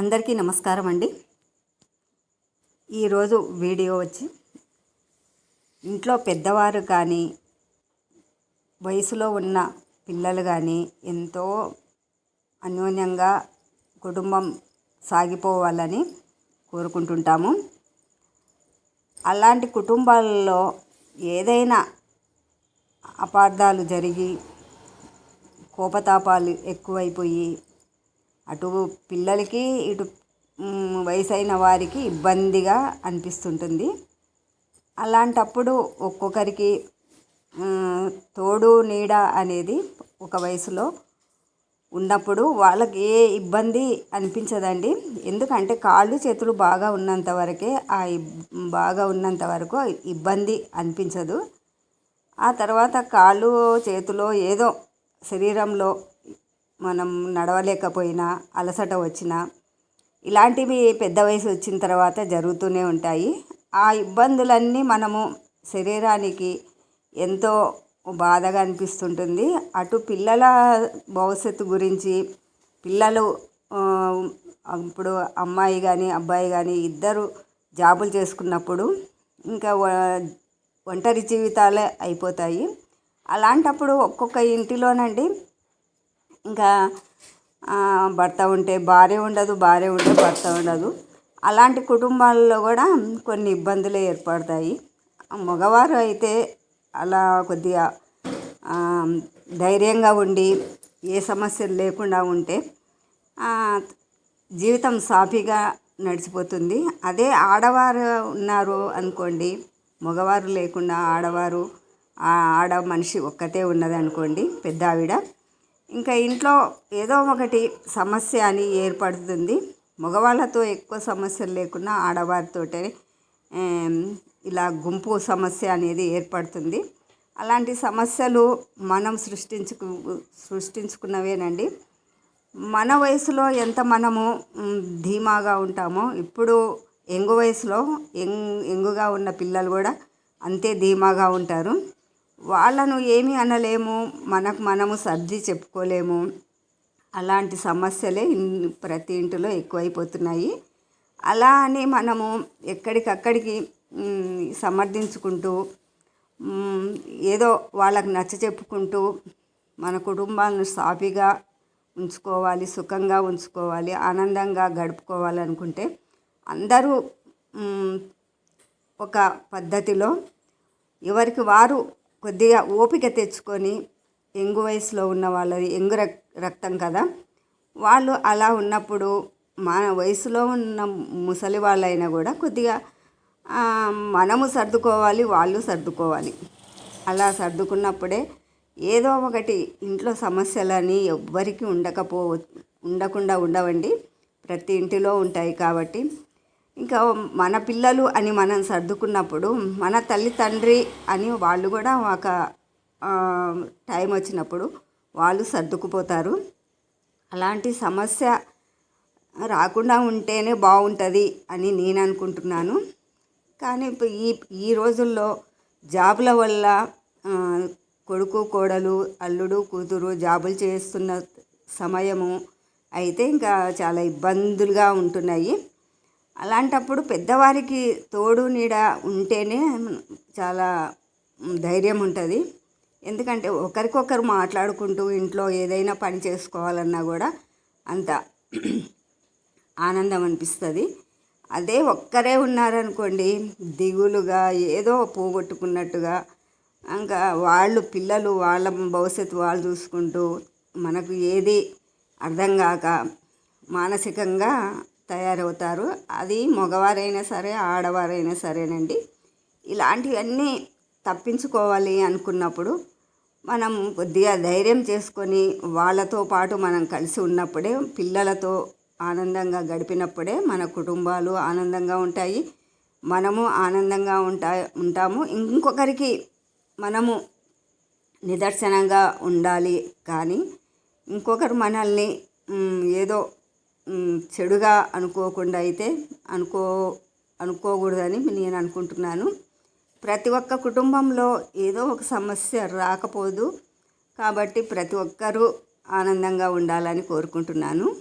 అందరికీ నమస్కారం అండి. ఈరోజు వీడియో వచ్చి ఇంట్లో పెద్దవారు కానీ వయసులో ఉన్న పిల్లలు కానీ ఎంతో అన్యోన్యంగా కుటుంబం సాగిపోవాలని కోరుకుంటుంటాము. అలాంటి కుటుంబాలలో ఏదైనా అపార్థాలు జరిగి కోపతాపాలు ఎక్కువైపోయి అటు పిల్లలకి ఇటు వయసైన వారికి ఇబ్బందిగా అనిపిస్తుంటుంది. అలాంటప్పుడు ఒక్కొక్కరికి తోడు నీడ అనేది ఒక వయసులో ఉన్నప్పుడు వాళ్ళకి ఏ ఇబ్బంది అనిపించదండి. ఎందుకంటే కాళ్ళు చేతులు బాగా ఉన్నంత వరకే ఆ బాగా ఉన్నంత వరకు ఇబ్బంది అనిపించదు. ఆ తర్వాత కాళ్ళు చేతిలో ఏదో శరీరంలో మనం నడవలేకపోయినా అలసట వచ్చినా ఇలాంటివి పెద్ద వయసు వచ్చిన తర్వాత జరుగుతూనే ఉంటాయి. ఆ ఇబ్బందులన్నీ మనము శరీరానికి ఎంతో బాధగా అనిపిస్తుంటుంది. అటు పిల్లల భవిష్యత్తు గురించి పిల్లలు ఇప్పుడు అమ్మాయి కానీ అబ్బాయి కానీ ఇద్దరు జాబులు చేసుకున్నప్పుడు ఇంకా ఒంటరి జీవితాలే అయిపోతాయి. అలాంటప్పుడు ఒక్కొక్క ఇంటిలోనండి ఇంకా భర్త ఉంటే భార్య ఉండదు భార్య ఉంటే భర్త ఉండదు. అలాంటి కుటుంబాల్లో కూడా కొన్ని ఇబ్బందులు ఏర్పడతాయి. మగవారు అయితే అలా కొద్దిగా ధైర్యంగా ఉండి ఏ సమస్యలు లేకుండా ఉంటే జీవితం సాఫీగా నడిచిపోతుంది. అదే ఆడవారు ఉన్నారు అనుకోండి మగవారు లేకుండా ఆడవారు ఆడ మనిషి ఒక్కతే ఉన్నది అనుకోండి పెద్ద ఆవిడ ఇంకా ఇంట్లో ఏదో ఒకటి సమస్య అని ఏర్పడుతుంది. మగవాళ్ళతో ఎక్కువ సమస్యలు లేకుండా ఆడవారితోటే ఇలా గుంపు సమస్య అనేది ఏర్పడుతుంది. అలాంటి సమస్యలు మనం సృష్టించుకు సృష్టించుకున్నవేనండి. మన వయసులో ఎంత మనము ధీమాగా ఉంటామో ఇప్పుడు ఎంగు వయసులో ఎంగ్ ఎంగుగా ఉన్న పిల్లలు కూడా అంతే ధీమాగా ఉంటారు. వాళ్ళను ఏమీ అనలేము మనకు మనము సర్ది చెప్పుకోలేము. అలాంటి సమస్యలే ప్రతి ఇంటిలో ఎక్కువైపోతున్నాయి. అలా అని మనము ఎక్కడికక్కడికి సమర్థించుకుంటూ ఏదో వాళ్ళకు నచ్చ చెప్పుకుంటూ మన కుటుంబాలను సాఫీగా ఉంచుకోవాలి సుఖంగా ఉంచుకోవాలి ఆనందంగా గడుపుకోవాలనుకుంటే అందరూ ఒక పద్ధతిలో ఎవరికి వారు కొద్దిగా ఓపిక తెచ్చుకొని ఎంగు వయసులో ఉన్న వాళ్ళది ఎంగు రక్తం కదా. వాళ్ళు అలా ఉన్నప్పుడు మన వయసులో ఉన్న ముసలి వాళ్ళైనా కూడా కొద్దిగా మనము సర్దుకోవాలి వాళ్ళు సర్దుకోవాలి. అలా సర్దుకున్నప్పుడే ఏదో ఒకటి ఇంట్లో సమస్యలని ఎవ్వరికి ఉండకపో ఉండకుండా ఉండవండి. ప్రతి ఇంటిలో ఉంటాయి కాబట్టి ఇంకా మన పిల్లలు అని మనం సర్దుకున్నప్పుడు మన తల్లి తండ్రి అని వాళ్ళు కూడా ఒక టైం వచ్చినప్పుడు వాళ్ళు సర్దుకుపోతారు. అలాంటి సమస్య రాకుండా ఉంటేనే బాగుంటుంది అని నేను అనుకుంటున్నాను. కానీ ఈ ఈ రోజుల్లో జాబుల వల్ల కొడుకు కోడలు అల్లుడు కూతురు జాబులు చేస్తున్న సమయము అయితే ఇంకా చాలా ఇబ్బందులుగా ఉంటున్నాయి. అలాంటప్పుడు పెద్దవారికి తోడు నీడ ఉంటేనే చాలా ధైర్యం ఉంటుంది. ఎందుకంటే ఒకరికొకరు మాట్లాడుకుంటూ ఇంట్లో ఏదైనా పని చేసుకోవాలన్నా కూడా అంత ఆనందం అనిపిస్తుంది. అదే ఒక్కరే ఉన్నారనుకోండి దిగులుగా ఏదో పోగొట్టుకున్నట్టుగా ఇంకా వాళ్ళు పిల్లలు వాళ్ళ భవిష్యత్తు వాళ్ళు చూసుకుంటూ మనకు ఏది అర్థం కాక మానసికంగా తయారవుతారు. అది మగవారైనా సరే ఆడవారైనా సరేనండి. ఇలాంటివన్నీ తప్పించుకోవాలి అనుకున్నప్పుడు మనం కొద్దిగా ధైర్యం చేసుకొని వాళ్ళతో పాటు మనం కలిసి ఉన్నప్పుడే పిల్లలతో ఆనందంగా గడిపినప్పుడే మన కుటుంబాలు ఆనందంగా ఉంటాయి. మనము ఆనందంగా ఉంటా ఉంటాము. ఇంకొకరికి మనము నిదర్శనంగా ఉండాలి. కానీ ఇంకొకరు మనల్ని ఏదో చెడుగా అనుకోకుండా అయితే అనుకో అనుకోకూడదని నేను అనుకుంటున్నాను. ప్రతి ఒక్క కుటుంబంలో ఏదో ఒక సమస్య రాకపోదు. కాబట్టి ప్రతి ఒక్కరూ ఆనందంగా ఉండాలని కోరుకుంటున్నాను.